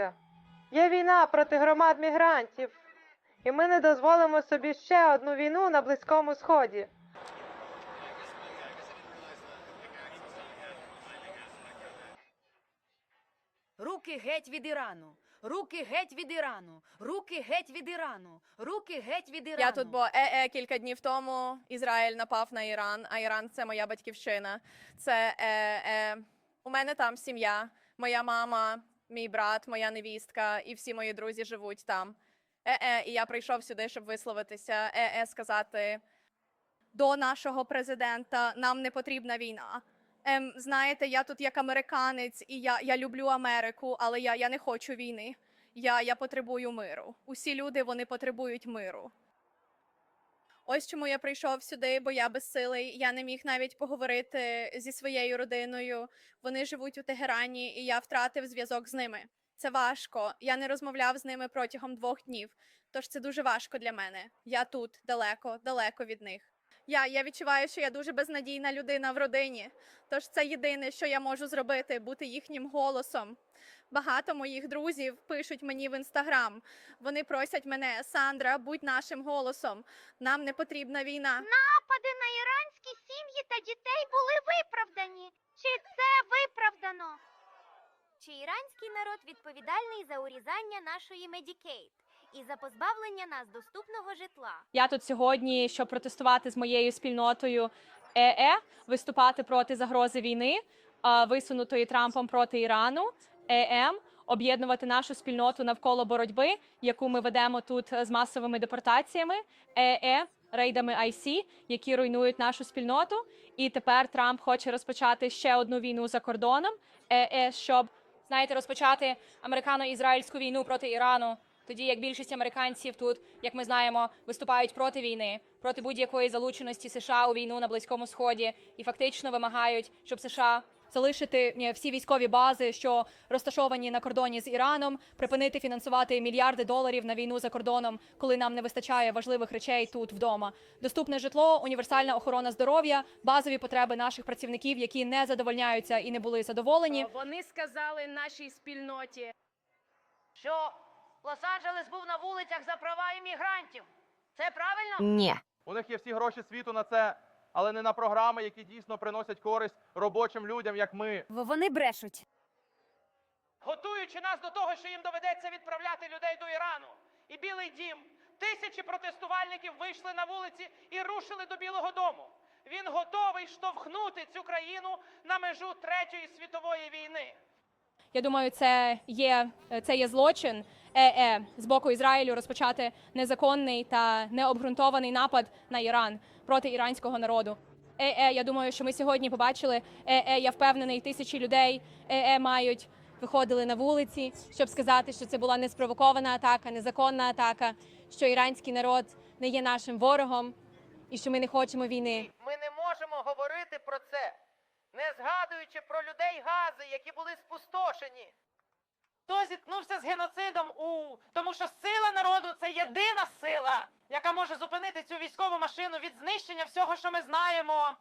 заспокойтеся. Є війна проти громад мігрантів, і ми не дозволимо собі ще одну війну на Близькому Сході. Руки геть від Ірану. Руки геть від Ірану. Руки геть від Ірану. Руки геть від Ірану. Я тут, бо е-е, кілька днів тому Ізраїль напав на Іран, а Іран це моя батьківщина. Це е-е. у мене там сім'я, моя мама, мій брат, моя невістка і всі мої друзі живуть там. Е-е, і я прийшов сюди, щоб висловитися, е-е, сказати до нашого президента нам не потрібна війна. Ем, знаєте, я тут як американець, і я, я люблю Америку, але я, я не хочу війни. Я, я потребую миру. Усі люди вони потребують миру. Ось чому я прийшов сюди, бо я безсилий. Я не міг навіть поговорити зі своєю родиною. Вони живуть у Тегерані, і я втратив зв'язок з ними. Це важко. Я не розмовляв з ними протягом двох днів. Тож це дуже важко для мене. Я тут далеко, далеко від них. Я, я відчуваю, що я дуже безнадійна людина в родині. Тож це єдине, що я можу зробити, бути їхнім голосом. Багато моїх друзів пишуть мені в інстаграм. Вони просять мене, Сандра, будь нашим голосом. Нам не потрібна війна. Напади на іранські сім'ї та дітей були виправдані. Чи це виправдано? Чи іранський народ відповідальний за урізання нашої Медікейт і за позбавлення нас доступного житла? Я тут сьогодні, щоб протестувати з моєю спільнотою ЕЕ, виступати проти загрози війни, висунутої Трампом проти Ірану, ЕМ, об'єднувати нашу спільноту навколо боротьби, яку ми ведемо тут з масовими депортаціями, ЕЕ, рейдами IC, які руйнують нашу спільноту. І тепер Трамп хоче розпочати ще одну війну за кордоном, щоб знаєте, розпочати американо-ізраїльську війну проти Ірану. Тоді як більшість американців тут, як ми знаємо, виступають проти війни, проти будь-якої залученості США у війну на близькому сході, і фактично вимагають, щоб США залишити е, всі військові бази, що розташовані на кордоні з Іраном, припинити фінансувати мільярди доларів на війну за кордоном, коли нам не вистачає важливих речей тут вдома. Доступне житло, універсальна охорона здоров'я, базові потреби наших працівників, які не задовольняються і не були задоволені. Вони сказали нашій спільноті, що Лос-Анджелес був на вулицях за права іммігрантів. Це правильно? Ні. У них є всі гроші світу на це, але не на програми, які дійсно приносять користь робочим людям, як ми. Вони брешуть. готуючи нас до того, що їм доведеться відправляти людей до Ірану. І Білий дім, тисячі протестувальників вийшли на вулиці і рушили до Білого Дому. Він готовий штовхнути цю країну на межу Третьої світової війни. Я думаю, це є це є злочин ЕЕ з боку Ізраїлю розпочати незаконний та необґрунтований напад на Іран проти іранського народу. ЕЕ, я думаю, що ми сьогодні побачили. ЕЕ, я впевнений, тисячі людей ЕЕ мають виходили на вулиці, щоб сказати, що це була неспровокована атака, незаконна атака, що іранський народ не є нашим ворогом і що ми не хочемо війни. Ми не можемо говорити про це, не згадуючи про людей Гази, які були спустошені. Хто зіткнувся з геноцидом у тому, що сила народу це єдина сила, яка може зупинити цю військову машину від знищення всього, що ми знаємо.